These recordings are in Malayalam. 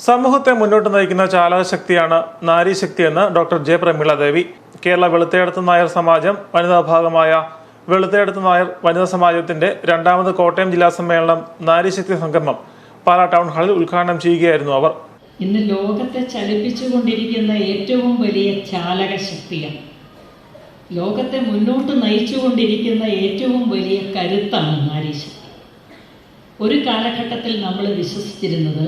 സമൂഹത്തെ മുന്നോട്ട് നയിക്കുന്ന ചാലകശക്തിയാണ് നാരീശക്തിയെന്ന് ഡോക്ടർ ജെ പ്രമീള ദേവി കേരള വെളുത്തേടത്ത് നായർ സമാജം വനിതാ ഭാഗമായ വെളുത്തേടത്ത് നായർ വനിതാ സമാജത്തിന്റെ രണ്ടാമത് കോട്ടയം ജില്ലാ സമ്മേളനം നാരീശക്തി സംഗമം പാലാ ടൗൺ ഹാളിൽ ഉദ്ഘാടനം ചെയ്യുകയായിരുന്നു അവർ. ഇന്ന് ലോകത്തെ ചലിപ്പിച്ചുകൊണ്ടിരിക്കുന്ന ഏറ്റവും വലിയ ചാലക ശക്തിയാണ് ലോകത്തെ മുന്നോട്ട് നയിച്ചുകൊണ്ടിരിക്കുന്ന ഏറ്റവും വലിയ കരുത്താണ് നാരീശക്തി. ഒരു കാലഘട്ടത്തിൽ നമ്മൾ വിശ്വസിച്ചിരുന്നത്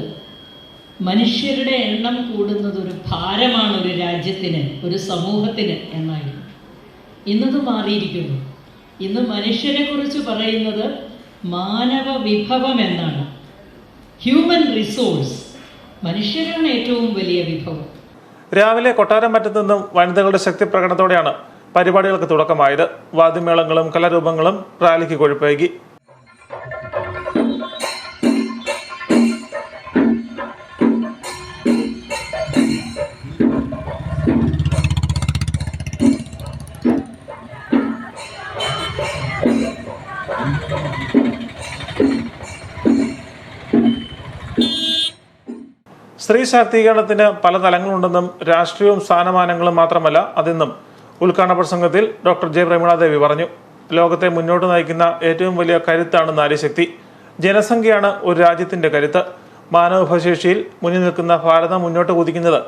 മനുഷ്യരുടെ എണ്ണം കൂടുന്നത് ഒരു ഭാരമാണ് ഒരു രാജ്യത്തിന് ഒരു സമൂഹത്തിന് എന്നായിരുന്നു. ഇന്നത് മാറിയിരിക്കുന്നു. ഇന്ന് മനുഷ്യരെ കുറിച്ച് പറയുന്നത് മാനവ വിഭവം എന്നാണ്. ഹ്യൂമൻ റിസോഴ്സ് മനുഷ്യരാണ് ഏറ്റവും വലിയ വിഭവം. രാവിലെ കൊട്ടാരം കൊട്ടാരമറ്റത്ത് നിന്നും വനിതകളുടെ ശക്തി പ്രകടനത്തോടെയാണ് പരിപാടികൾക്ക് തുടക്കമായത്. വാദ്യമേളങ്ങളും കലാരൂപങ്ങളും റാലിക്ക് കൊഴുപ്പേകി. സ്ത്രീ ശാക്തീകരണത്തിന് പല തലങ്ങളുണ്ടെന്നും രാഷ്ട്രീയവും സ്ഥാനമാനങ്ങളും മാത്രമല്ല അതെന്നും. ഉദ്ഘാടന പ്രസംഗത്തിൽ ഡോക്ടർ ജെ പ്രമീളാദേവി പറഞ്ഞു. ലോകത്തെ മുന്നോട്ട് നയിക്കുന്ന ഏറ്റവും വലിയ കരുത്താണ് നാരീശക്തി ജനസംഖ്യയാണ് ഒരു രാജ്യത്തിന്റെ കരുത്ത്. മാനവവിഭവശേഷിയിൽ മുന്നിൽ നിൽക്കുന്ന ഭാരതം മുന്നോട്ട് കുതിക്കുന്നത്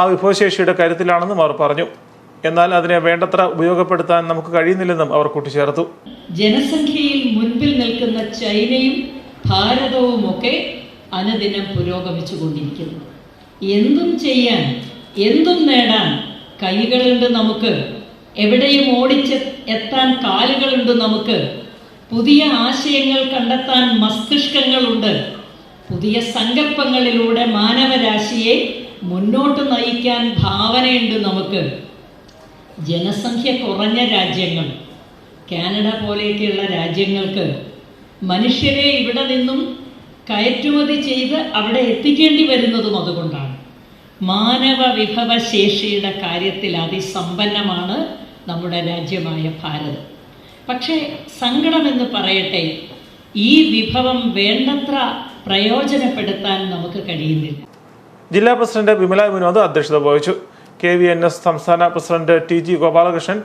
ആ വിഭവശേഷിയുടെ കരുത്തിലാണെന്നും അവർ പറഞ്ഞു. എന്നാൽ അതിനെ വേണ്ടത്ര ഉപയോഗപ്പെടുത്താൻ നമുക്ക് കഴിയുന്നില്ലെന്നും അവർ കൂട്ടിച്ചേർത്തു. ജനസംഖ്യയിൽ മുൻപിൽ നിൽക്കുന്ന ചൈനയും ഭാരതവുമൊക്കെ അനുദിനം പുരോഗമിച്ചു കൊണ്ടിരിക്കുന്നു എന്തും ചെയ്യാൻ എന്തും നേടാൻ കൈകളുണ്ട് നമുക്ക്. എവിടെയും ഓടിച്ച് എത്താൻ കാലുകളുണ്ട് നമുക്ക്. പുതിയ ആശയങ്ങൾ കണ്ടെത്താൻ മസ്തിഷ്കങ്ങളുണ്ട്. പുതിയ സങ്കല്പങ്ങളിലൂടെ മാനവരാശിയെ മുന്നോട്ട് നയിക്കാൻ ഭാവനയുണ്ട് നമുക്ക്. ജനസംഖ്യ കുറഞ്ഞ രാജ്യങ്ങൾ കാനഡ പോലെയൊക്കെയുള്ള രാജ്യങ്ങൾക്ക് മനുഷ്യരെ ഇവിടെ നിന്നും കയറ്റുമതി ചെയ്ത് അവിടെ എത്തിക്കേണ്ടി വരുന്നതും അതുകൊണ്ടാണ്. മാനവ വിഭവശേഷിയുടെ കാര്യത്തിൽ അതിസമ്പന്നമാണ് നമ്മുടെ രാജ്യമായ ഭാരതം. പക്ഷേ സങ്കടമെന്ന് പറയട്ടെ ഈ വിഭവം വേണ്ടത്ര പ്രയോജനപ്പെടുത്താൻ നമുക്ക് കഴിയുന്നില്ല. ജില്ലാ പ്രസിഡന്റ് വിമല വിനോദ് അധ്യക്ഷത വഹിച്ചു. കെ വി എൻ എസ് സംസ്ഥാന പ്രസിഡന്റ് ടി ജി ഗോപാലകൃഷ്ണൻ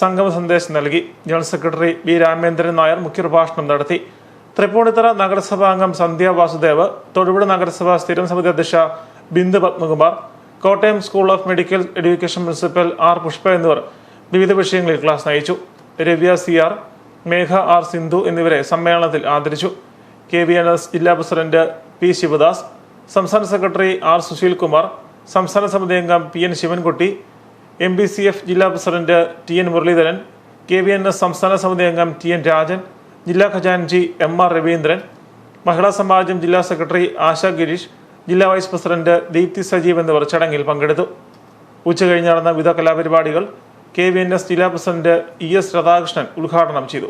സംഗമ സന്ദേശം നൽകി. General secretary B Ramendran Nair മുഖ്യപ്രഭാഷണം നടത്തി. തൃപ്പൂണിത്തറ നഗരസഭാ അംഗം സന്ധ്യ വാസുദേവ് തൊടുപുഴ നഗരസഭാ സ്ഥിരം സമിതി അധ്യക്ഷ Bindu Padmakumar Kottayam school of medical education principal R Pushpa എന്നിവർ വിവിധ വിഷയങ്ങളിൽ ക്ലാസ് നയിച്ചു. Ravya C R Megha R Sindhu എന്നിവരെ സമ്മേളനത്തിൽ ആദരിച്ചു. കെ വി എൻ എസ് ജില്ലാ പ്രസിഡന്റ് പി ശിവദാസ് സംസ്ഥാന സെക്രട്ടറി ആർ സുശീൽ കുമാർ സംസ്ഥാന സമിതി അംഗം P N Sivankutty M B C F ജില്ലാ president T N Muraleedharan K V N S സംസ്ഥാന സമിതി അംഗം ടി എൻ രാജൻ ജില്ലാ ഖജാൻജി എം ആർ രവീന്ദ്രൻ മഹിളാ സമാജം ജില്ലാ സെക്രട്ടറി ആശ ഗിരീഷ് ജില്ലാ വൈസ് പ്രസിഡന്റ് ദീപ്തി സജീവ് എന്നിവർ ചടങ്ങിൽ പങ്കെടുത്തു. ഉച്ചകഴിഞ്ഞ് നടന്ന വിവിധ കലാപരിപാടികൾ കെ വി എൻ എസ് ജില്ലാ പ്രസിഡന്റ് ഇ എസ് രാധാകൃഷ്ണൻ ഉദ്ഘാടനം ചെയ്തു.